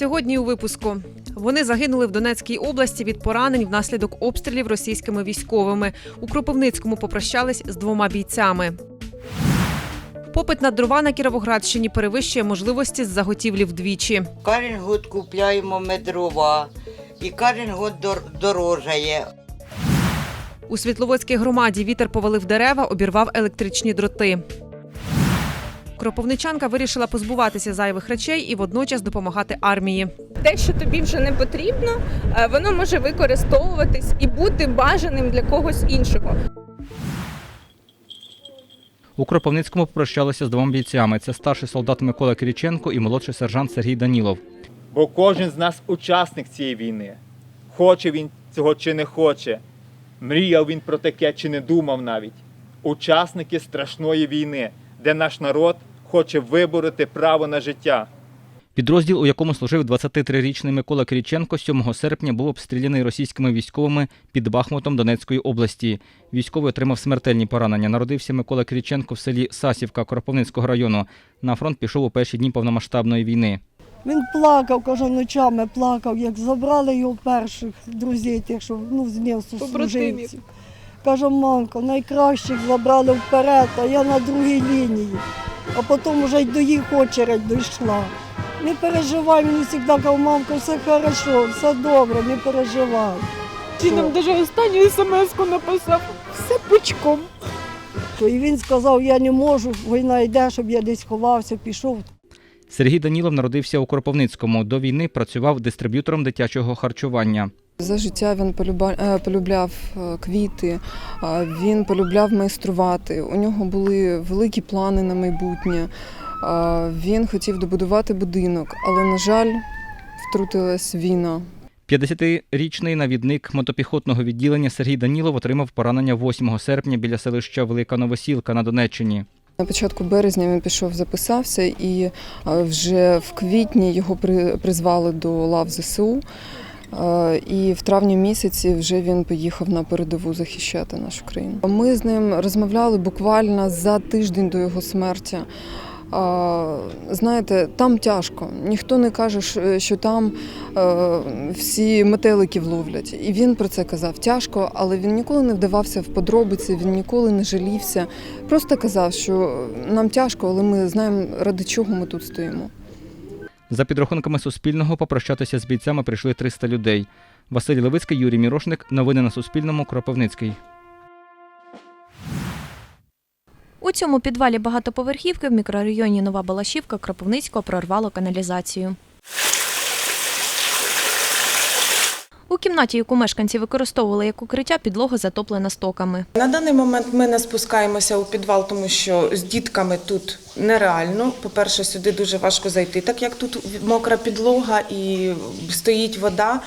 Сьогодні у випуску вони загинули в Донецькій області від поранень внаслідок обстрілів російськими військовими. У Кропивницькому попрощались з двома бійцями. Попит на дрова на Кіровоградщині перевищує можливості з заготівлі вдвічі. Кожен год купляємо ми дрова, і кожен год дорожає. У Світловодській громаді вітер повалив дерева, обірвав електричні дроти. Кропивничанка вирішила позбуватися зайвих речей і водночас допомагати армії. те, що тобі вже не потрібно, е, воно може використовуватись і бути бажаним для когось іншого. У Кропивницькому попрощалися з двома бійцями. Це старший солдат Микола Кириченко і молодший сержант Сергій Данілов. Бо кожен з нас учасник цієї війни. Хоче він цього чи не хоче. Мріяв він про таке чи не думав навіть. Учасники страшної війни, де наш народ хоче вибороти право на життя. Підрозділ, у якому служив 23-річний Микола Кириченко, 7 серпня був обстріляний російськими військовими під Бахмутом Донецької області. Військовий отримав смертельні поранення. Народився Микола Кириченко в селі Сасівка Кропивницького району. На фронт пішов у перші дні повномасштабної війни. Він плакав, каже, ночами плакав, як забрали його перших друзів, тих, що ну, з місту Побратимів. служивців. Каже, мамка, найкращих забрали вперед, а я на другій лінії. А потім вже й до їх очередь дійшла. Не переживай, він завжди казав, мамка, все хорошо, все добре, не переживай. Він нам навіть останню смс-ку написав все пучком. І він сказав, я не можу, війна йде, щоб я десь ховався, пішов. Сергій Данілов народився у Кропивницькому. До війни працював дистриб'ютором дитячого харчування. За життя він е, полюбляв е, квіти, він полюбляв майструвати. У нього були великі плани на майбутнє. Він хотів добудувати будинок, але, на жаль, втрутилась війна. 50-річний навідник мотопіхотного відділення Сергій Данілов отримав поранення 8 серпня біля селища Велика Новосілка на Донеччині. На початку березня він пішов, записався, і вже в квітні його призвали до лав ЗСУ. Е, І в травні місяці вже він поїхав на передову захищати нашу країну. Ми з ним розмовляли буквально за тиждень до його смерті. Знаєте, там тяжко. Ніхто не каже, що- що там е, всі метеликів ловлять. І він про це казав. Тяжко, але він ніколи не вдавався в подробиці, він ніколи не жалівся. Просто казав, що нам тяжко, але ми знаємо, ради чого ми тут стоїмо. За підрахунками Суспільного, попрощатися з бійцями прийшли 300 людей. Василь Левицький, Юрій Мірошник. Новини на Суспільному. Кропивницький. У цьому підвалі багатоповерхівки в мікрорайоні Нова Балашівка Кропивницького прорвало каналізацію. У кімнаті, яку мешканці використовували як укриття, підлога затоплена стоками. На даний момент ми не спускаємося у підвал, тому що з дітками тут нереально. По-перше, сюди дуже важко зайти, так як тут мокра підлога і стоїть вода.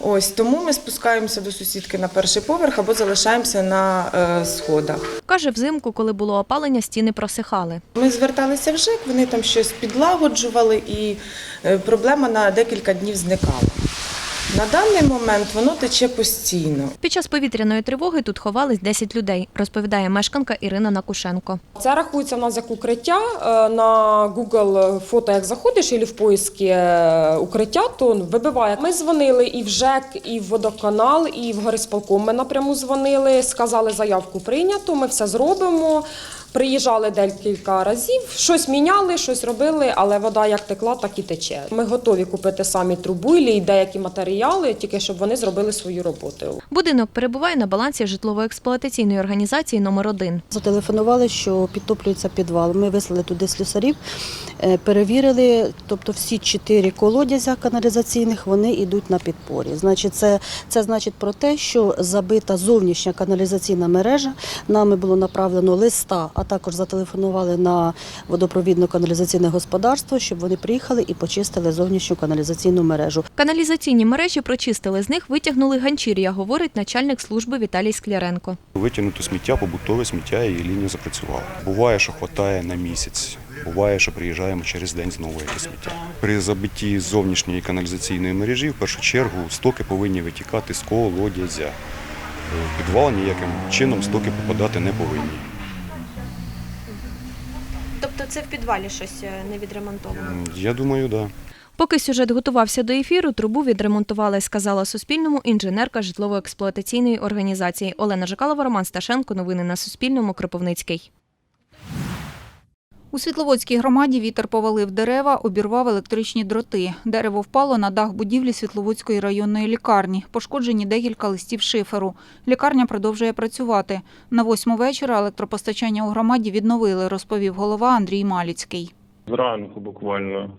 Ось тому ми спускаємося до сусідки на перший поверх або залишаємося на е, сходах. Каже, взимку, коли було опалення, стіни просихали. Ми зверталися в ЖЕК, вони там щось підлагоджували, і е, проблема на декілька днів зникала. На даний момент воно тече постійно. Під час повітряної тривоги тут ховались 10 людей, розповідає мешканка Ірина Накушенко. Це рахується в нас як укриття. Е, На Google фото, як заходиш, і в поиски е, укриття, то вибиває. Ми дзвонили і в ЖЕК, і в водоканал, і в горисполком. Ми напряму дзвонили, сказали, заявку прийнято, ми все зробимо. Приїжджали декілька разів, щось міняли, щось робили, але вода як текла, так і тече. Ми готові купити самі трубу і деякі матеріали, тільки щоб вони зробили свою роботу. Будинок перебуває на балансі житлово-експлуатаційної організації номер 1 Зателефонували, що підтоплюється підвал. Ми вислали туди слюсарів, е, перевірили, тобто всі чотири колодязя каналізаційних вони йдуть на підпорі. Значить, це, це значить про те, що забита зовнішня каналізаційна мережа. Нами було направлено листа, а також зателефонували на водопровідно-каналізаційне господарство, щоб вони приїхали і почистили зовнішню каналізаційну мережу. Каналізаційні мережі прочистили, з них витягнули ганчір'я, говорить начальник служби Віталій Скляренко. Витягнути сміття, побутове сміття і лінія запрацювала. Буває, що хватає на місяць. Буває, що приїжджаємо через день знову якесь сміття. При забитті зовнішньої каналізаційної мережі в першу чергу стоки повинні витікати з колодязя. Підвал ніяким чином стоки попадати не повинні. Тобто це в підвалі щось не відремонтовано? Я думаю, так. Да. Поки сюжет готувався до ефіру, трубу відремонтували, сказала Суспільному інженерка житлово-експлуатаційної організації Олена Жикалова, Роман Сташенко. Новини на Суспільному. Кропивницький. У Світловодській громаді вітер повалив дерева, обірвав електричні дроти. Дерево впало на дах будівлі Світловодської районної лікарні. Пошкоджені декілька листів шиферу. Лікарня продовжує працювати. На восьму вечора електропостачання у громаді відновили, розповів голова Андрій Маліцький. Зранку буквально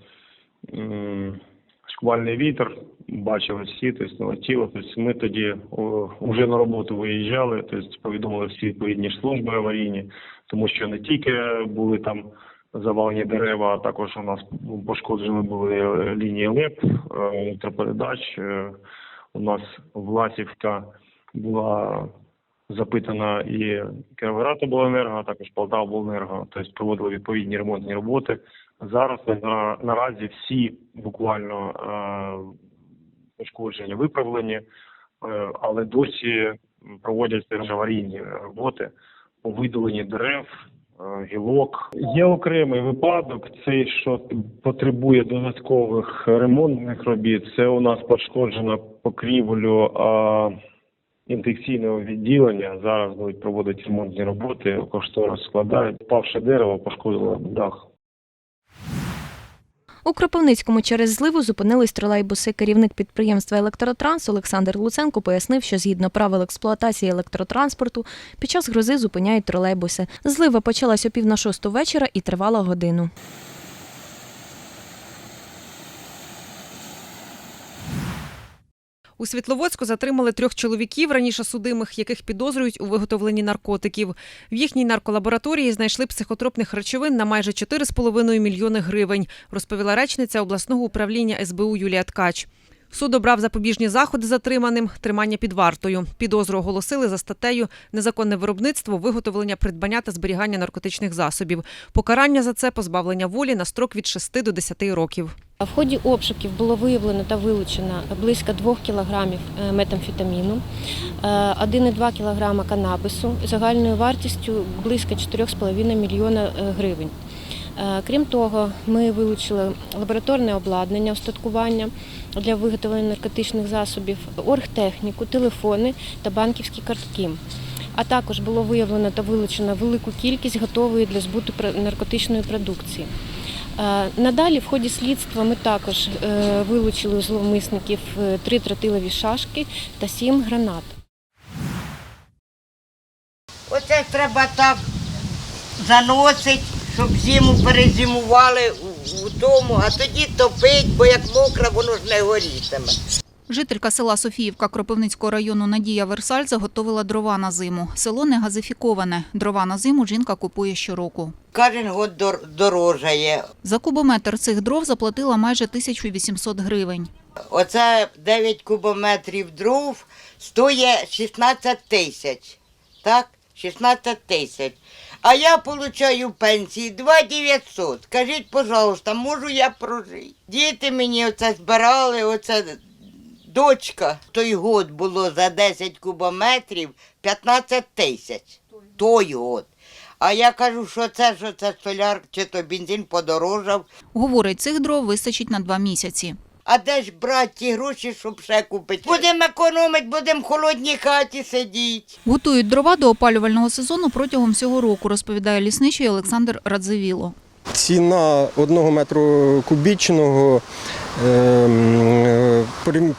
шквальний вітер, бачили всі, тобто налетіло. Тобто ми тоді вже на роботу виїжджали, тобто повідомили всі відповідні служби аварійні, тому що не тільки були там завалені дерева, а також у нас пошкоджені були е, лінії ЛЕП, е, електропередач. Е, У нас Власівка була запитана і Кіровоградобленерго, а також Полтавобленерго, тобто проводили відповідні ремонтні роботи. Зараз на, наразі всі буквально е, пошкодження виправлені, е, але досі проводяться аварійні роботи по видаленні дерев, е, гілок. Є окремий випадок, цей, що потребує додаткових ремонтних робіт. Це у нас пошкоджена покрівлю інфекційного відділення. Зараз будуть проводити ремонтні роботи, кошторис складають. Впавше дерево пошкодило дах. У Кропивницькому через зливу зупинились тролейбуси. Керівник підприємства Електротранс Олександр Луценко пояснив, що згідно правил експлуатації електротранспорту під час грози зупиняють тролейбуси. Злива почалась о пів на шосту вечора і тривала годину. У Світловодську затримали трьох чоловіків, раніше судимих, яких підозрюють у виготовленні наркотиків. В їхній нарколабораторії знайшли психотропних речовин на майже 4,5 мільйони гривень, розповіла речниця обласного управління СБУ Юлія Ткач. Суд обрав запобіжні заходи затриманим, тримання під вартою. Підозру оголосили за статтею Незаконне виробництво, виготовлення, придбання та зберігання наркотичних засобів. Покарання за це позбавлення волі на строк від 6 до 10 років. В ході обшуків було виявлено та вилучено близько 2 кілограмів е, метамфетаміну, е, 1,2 кілограма канабису загальною вартістю близько 4,5 мільйона е, гривень. Е, Крім того, ми вилучили лабораторне обладнання, устаткування для виготовлення наркотичних засобів, оргтехніку, телефони та банківські картки. А також було виявлено та вилучено велику кількість готової для збуту наркотичної продукції. Е, Надалі в ході слідства ми також е, вилучили у зловмисників три тротилові шашки та сім гранат. Оце треба так заносить, щоб зиму перезимували у а тоді топить, бо як мокре, воно ж не горітиме. Жителька села Софіївка Кропивницького району Надія Версаль заготовила дрова на зиму. Село не газифіковане. Дрова на зиму жінка купує щороку. Кожен год дорожає. За кубометр цих дров заплатила майже 1800 гривень. Оце 9 кубометрів дров стоїть 16 тисяч. Так? 16 тисяч. А я получаю пенсії 2 900. Скажіть, пожалуйста, можу я прожити? Діти мені оце збирали, оце дочка. Той год було за 10 кубометрів 15 тисяч. Той год. А я кажу, що це, що це соляр, чи то бензин подорожав. Говорить, цих дров вистачить на два місяці. А де ж брати ті гроші, щоб ще купити? Будемо економити, будемо в холодній хаті сидіти. Готують дрова до опалювального сезону протягом всього року, розповідає лісничий Олександр Радзивіло. Ціна одного метру кубічного ем,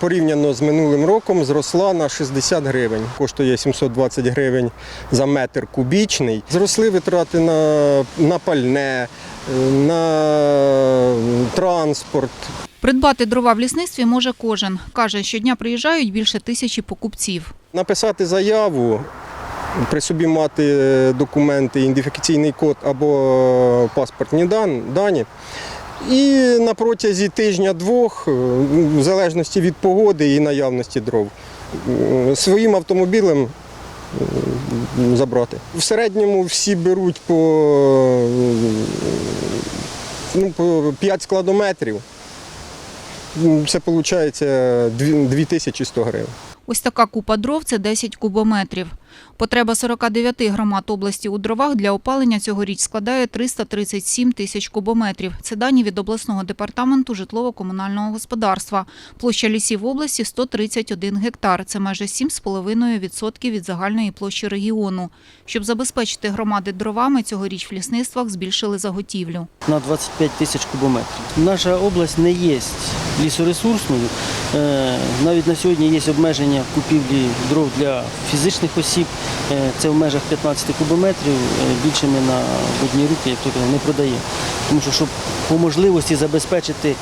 порівняно з минулим роком зросла на 60 гривень. Коштує 720 гривень за метр кубічний. Зросли витрати на, на пальне, е, на транспорт. Придбати дрова в лісництві може кожен. Каже, щодня приїжджають більше тисячі покупців. Написати заяву, при собі мати е, документи, ідентифікаційний код або паспортні дані. І на протязі тижня-двох, е, в залежності від погоди і наявності дров, е, своїм автомобілем е, забрати. В середньому всі беруть по, ну, по 5 складометрів. Це виходить 2100 гривень. Ось така купа дров це 10 кубометрів. Потреба 49 громад області у дровах для опалення цьогоріч складає 337 тисяч кубометрів. Це дані від обласного департаменту житлово-комунального господарства. Площа лісів області 131 гектар. Це майже 7,5% від загальної площі регіону. Щоб забезпечити громади дровами, цьогоріч в лісництвах збільшили заготівлю. на 25 тисяч кубометрів. Наша область не є лісоресурсною. Е, Навіть на сьогодні є обмеження в купівлі дров для фізичних осіб. Е, Це в межах 15 кубометрів. Е, Більше ми на одні руки, як то не продаємо. Тому що щоб по можливості забезпечити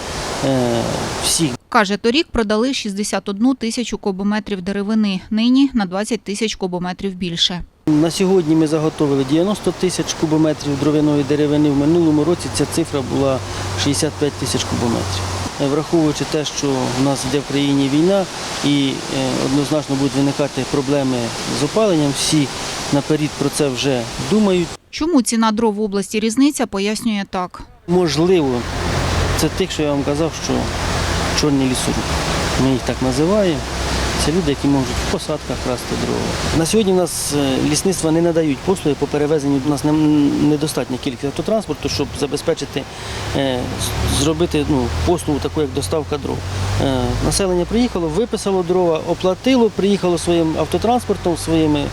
е, всіх Каже, торік продали 61 тисячу кубометрів деревини, нині на 20 тисяч кубометрів більше. На сьогодні ми заготовили 90 тисяч кубометрів дровяної деревини. В минулому році ця цифра була 65 тисяч кубометрів. Е, Враховуючи те, що в нас йде в країні війна і е, однозначно будуть виникати проблеми з опаленням, всі наперед про це вже думають. Чому ціна дров в області різниця, пояснює так. Можливо, це тих, що я вам казав, що чорні лісорубки. Ми їх так називаємо. Це люди, які можуть в посадках красти дрова. На сьогодні в нас е, лісництва не надають послуги по перевезенню. У нас не- недостатня кількість автотранспорту, щоб забезпечити, е, зробити ну, послугу таку, як доставка дров. Е, Населення приїхало, виписало дрова, оплатило, приїхало своїм автотранспортом, своїми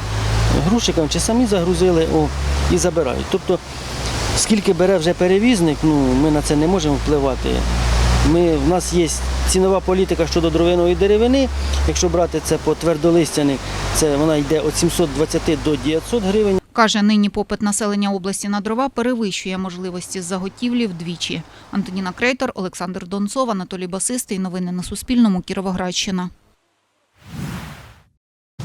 грузчиками чи самі загрузили о, і забирають. Тобто, скільки бере вже перевізник, ну, ми на це не можемо впливати. Ми, в нас є цінова політика щодо дровяної деревини. Якщо брати це по твердолистяних, це вона йде від 720 до 900 гривень. Каже, нині попит населення області на дрова перевищує можливості заготівлі вдвічі. Антоніна Крейтор, Олександр Донцов, Анатолій Басистий. Новини на Суспільному. Кіровоградщина.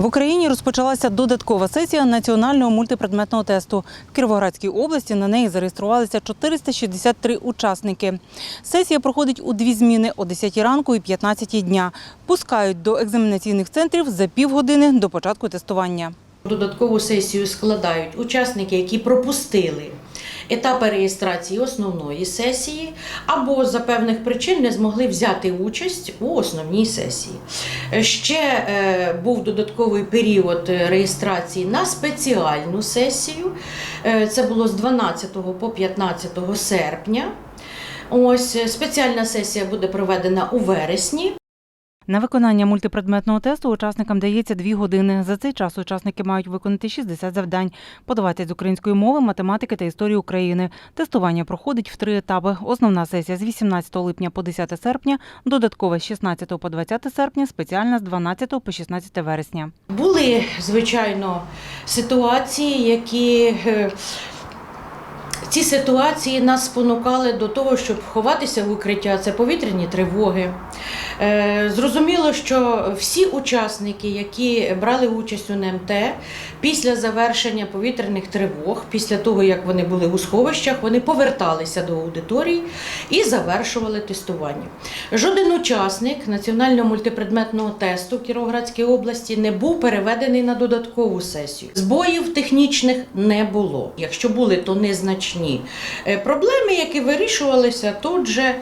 В Україні розпочалася додаткова сесія національного мультипредметного тесту. В Кіровоградській області на неї зареєструвалися 463 учасники. Сесія проходить у дві зміни о 10 ранку і 15 дня. Пускають до екзаменаційних центрів за півгодини до початку тестування. Додаткову сесію складають учасники, які пропустили етапи реєстрації основної сесії, або з-за певних причин не змогли взяти участь у основній сесії. Ще е, був додатковий період реєстрації на спеціальну сесію. Е, Це було з 12 по 15 серпня. Ось спеціальна сесія буде проведена у вересні. На виконання мультипредметного тесту учасникам дається дві години. За цей час учасники мають виконати 60 завдань по 20 з української мови, математики та історії України. Тестування проходить в три етапи. Основна сесія з 18 липня по 10 серпня, додаткова з 16 по 20 серпня, спеціальна з 12 по 16 вересня. Були, звичайно, ситуації, які е, ці ситуації нас спонукали до того, щоб ховатися в укриття. Це повітряні тривоги. Е, Зрозуміло, що всі учасники, які брали участь у НМТ, після завершення повітряних тривог, після того як вони були у сховищах, вони поверталися до аудиторій і завершували тестування. Жоден учасник національного мультипредметного тесту в Кіровоградській області не був переведений на додаткову сесію. Збоїв технічних не було. Якщо були, то незначні Е, проблеми, які вирішувалися тут же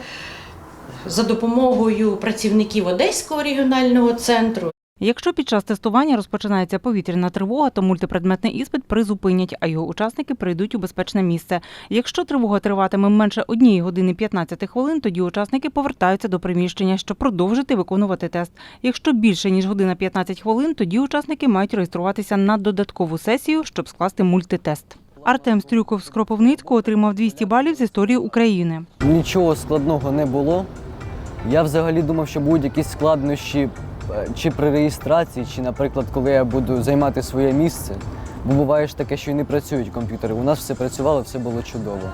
за допомогою працівників Одеського регіонального центру. Якщо під час тестування розпочинається повітряна тривога, то мультипредметний іспит призупинять, а його учасники прийдуть у безпечне місце. Якщо тривога триватиме менше 1 години 15 хвилин, тоді учасники повертаються до приміщення, щоб продовжити виконувати тест. Якщо більше ніж година 15 хвилин, тоді учасники мають реєструватися на додаткову сесію, щоб скласти мультитест. Артем Стрюков з Кропивницького отримав 200 балів з історії України. Нічого складного не було. Я взагалі думав, що будуть якісь складнощі е, чи при реєстрації, чи, наприклад, коли я буду займати своє місце. Бо буває ж таке, що і не працюють комп'ютери. У нас все працювало, все було чудово.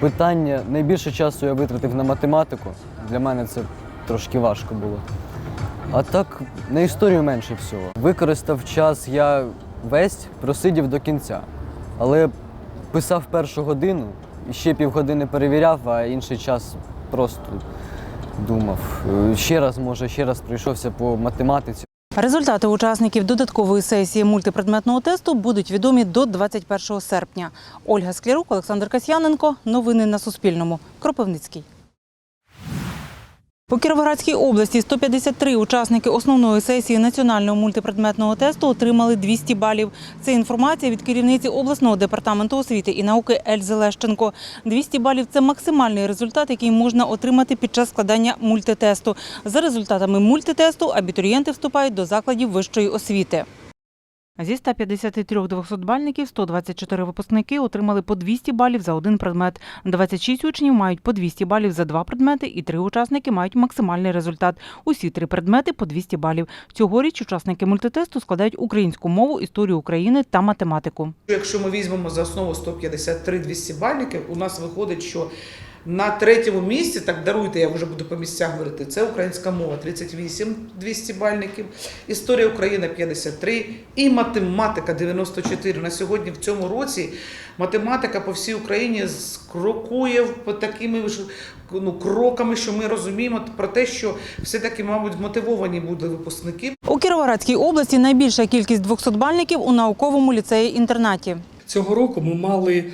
Питання найбільше часу я витратив на математику. Для мене це трошки важко було. А так, на історію менше всього. Використав час я весь, просидів до кінця. Але писав першу годину, ще півгодини перевіряв, а інший час просто думав. Ще раз, може, ще раз пройшовся по математиці. Результати учасників додаткової сесії мультипредметного тесту будуть відомі до 21 серпня. Ольга Склярук, Олександр Касьяненко. Новини на Суспільному. Кропивницький. По Кіровоградській області 153 учасники основної сесії національного мультипредметного тесту отримали 200 балів. Це інформація від керівниці обласного департаменту освіти і науки Ельзи Лещенко. 200 балів – це максимальний результат, який можна отримати під час складання мультитесту. За результатами мультитесту абітурієнти вступають до закладів вищої освіти. Зі 153 200-бальників 124 випускники отримали по 200 балів за один предмет. 26 учнів мають по 200 балів за два предмети і три учасники мають максимальний результат. Усі три предмети по 200 балів. Цьогоріч учасники мультитесту складають українську мову, історію України та математику. Якщо ми візьмемо за основу 153 200 бальників, у нас виходить, що на третьому місці, так даруйте, я вже буду по місцях говорити, це українська мова 38 200 бальників, історія України 53 і математика 94. На сьогодні в цьому році математика по всій Україні крокує по такими ж ну, кроками, що ми розуміємо про те, що все-таки, мабуть, мотивовані будуть випускники. У Кіровоградській області найбільша кількість 200-бальників у науковому ліцеї-інтернаті. Цього року ми мали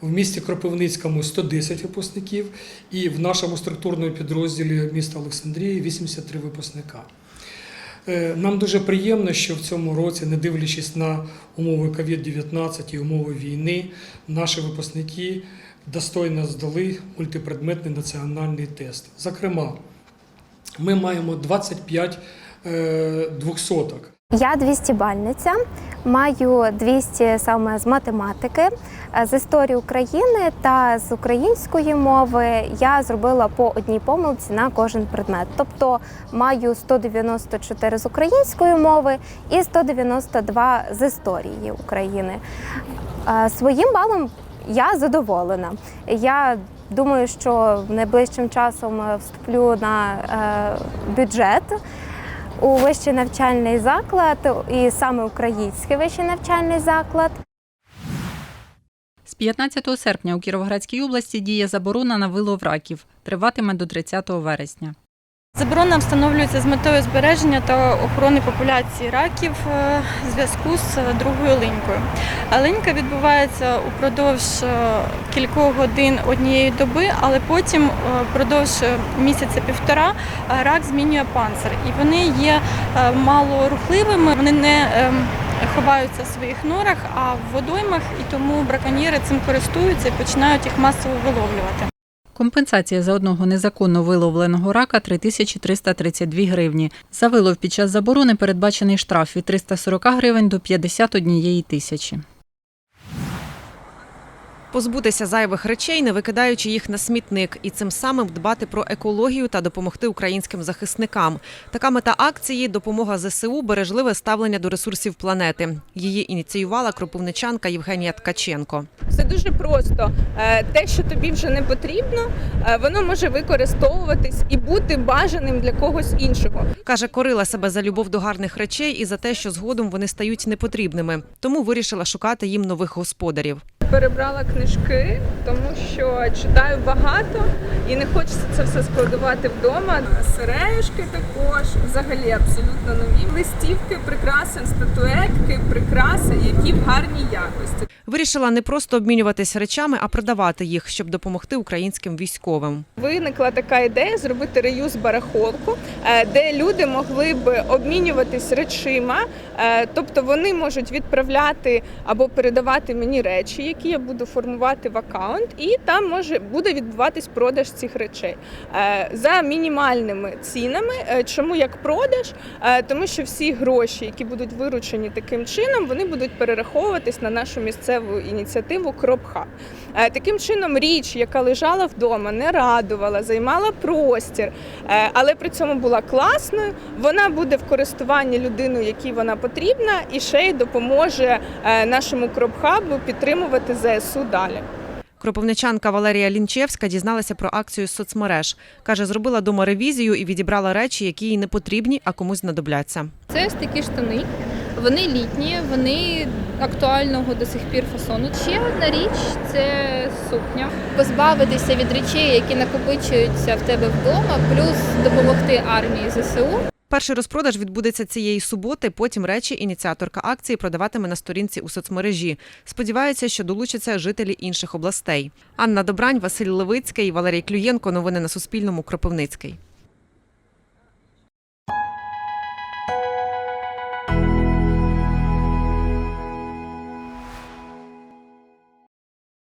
в місті Кропивницькому 110 випускників і в нашому структурному підрозділі міста Олександрії 83 випускника. Е, Нам дуже приємно, що в цьому році, не дивлячись на умови COVID-19 і умови війни, наші випускники достойно здали мультипредметний національний тест. Зокрема, ми маємо 25 е, двохсоток. Я 200-бальниця, маю 200 саме з математики, Е, з історії України та з української мови я зробила по одній помилці на кожен предмет. Тобто маю 194 з української мови і 192 з історії України. Е, Своїм балом я задоволена. Я думаю, що найближчим часом вступлю на е, бюджет у вищий навчальний заклад, і саме український вищий навчальний заклад. З 15 серпня у Кіровоградській області діє заборона на вилов раків. Триватиме до 30 вересня. Заборона встановлюється з метою збереження та охорони популяції раків е, в зв'язку з е, другою линькою. Линька відбувається упродовж е, кількох годин однієї доби, але потім впродовж місяця-півтора рак змінює панцир. І вони є мало рухливими, вони не ем, ховаються в своїх норах, а в водоймах, і тому браконьєри цим користуються і починають їх масово виловлювати. Компенсація за одного незаконно виловленого рака 3332 гривні. За вилов під час заборони передбачений штраф від 340 гривень до 51 тисячі. Позбутися зайвих речей, не викидаючи їх на смітник, і цим самим дбати про екологію та допомогти українським захисникам. Така мета акції допомога ЗСУ бережливе ставлення до ресурсів планети. Її ініціювала кропивничанка Євгенія Ткаченко. Все дуже просто. Е, Те, що тобі вже не потрібно, е, воно може використовуватись і бути бажаним для когось іншого. Каже, корила себе за любов до гарних речей і за те, що згодом вони стають непотрібними. Тому вирішила шукати їм нових господарів. Перебрала книжки, тому що читаю багато і не хочеться це все складувати вдома. Сережки також, взагалі абсолютно нові. Листівки, прикраси, статуетки, прикраси, які в гарній якості. Вирішила не просто обмінюватись речами, а продавати їх, щоб допомогти українським військовим. Виникла така ідея зробити реюз барахолку, е, де люди могли б обмінюватись речима, Е, тобто вони можуть відправляти або передавати мені речі, які я буду формувати в аккаунт, і там може буде відбуватись продаж цих речей Е, за мінімальними цінами. Е, Чому як продаж? Е, Тому що всі гроші, які будуть виручені таким чином, вони будуть перераховуватись на нашу місцеву ініціативу Кропхаб. Таким чином, річ, яка лежала вдома, не радувала, займала простір, але при цьому була класною. Вона буде в користуванні людиною, якій вона потрібна, і ще й допоможе нашому кропхабу підтримувати ЗСУ далі. Кропивничанка Валерія Лінчевська дізналася про акцію з соцмереж. Каже, зробила дома ревізію і відібрала речі, які їй не потрібні, а комусь знадобляться. Це ось такі штани. Вони літні, вони актуального до сих пір фасону. Ще одна річ це сукня. Позбавитися від речей, які накопичуються в тебе вдома, плюс допомогти армії ЗСУ. Перший розпродаж відбудеться цієї суботи. Потім речі ініціаторка акції продаватиме на сторінці у соцмережі. Сподіваються, що долучаться жителі інших областей. Анна Добрань, Василь Левицький, Валерій Клюєнко. Новини на Суспільному. Кропивницький.